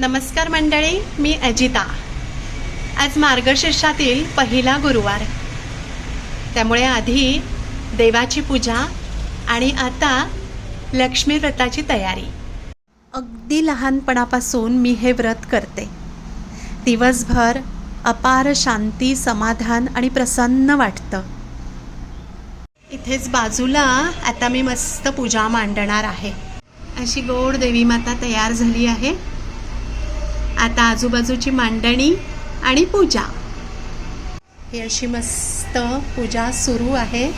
नमस्कार मंडळी मी अजिता. आज मार्गशीर्षातील पहिला गुरुवार. त्यामुळे आधी देवाची पूजा आणि आता लक्ष्मी व्रताची तयारी. अगदी लहानपणापासून मी हे व्रत करते. दिवसभर अपार शांती समाधान आणि प्रसन्न वाटतं. इथेच बाजूला आता मी मस्त पूजा मांडणार आहे. अशी गोड देवी माता तयार झाली आहे. आता आजूबाजूची मांडणी आणि पूजा. ही अशी मस्त पूजा सुरू आहे.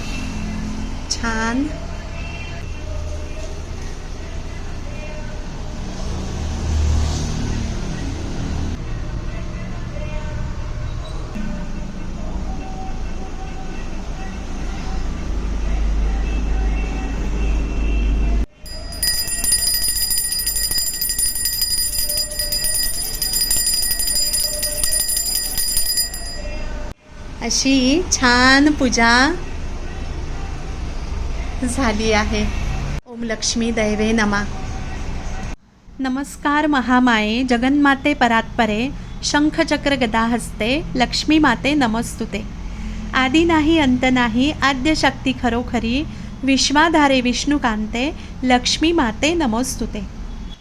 छान. अशी छान पूजा झाली आहे. ओम लक्ष्मी दैवे नमा. नमस्कार महामाये जगन्माते परात्परे शंखचक्र गदा हस्ते लक्ष्मी माते नमस्तुते. आदी नाही अंत नाही आद्य शक्ती खरोखरी विश्वाधारे विष्णुकांते लक्ष्मी माते नमोस्तुते.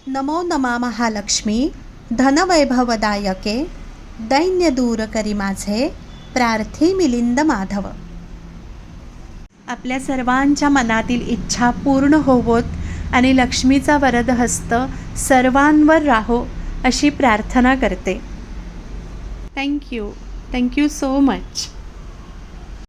नमो नमा महालक्ष्मी धनवैभवदायके दैन्य दूर करी माझे प्रार्थी मिलिंद माधव. आपल्या सर्वांच्या मनातील इच्छा पूर्ण होवोत आणि लक्ष्मीचा वरद हस्त सर्वांवर राहो अशी प्रार्थना करते. Thank you thank you so much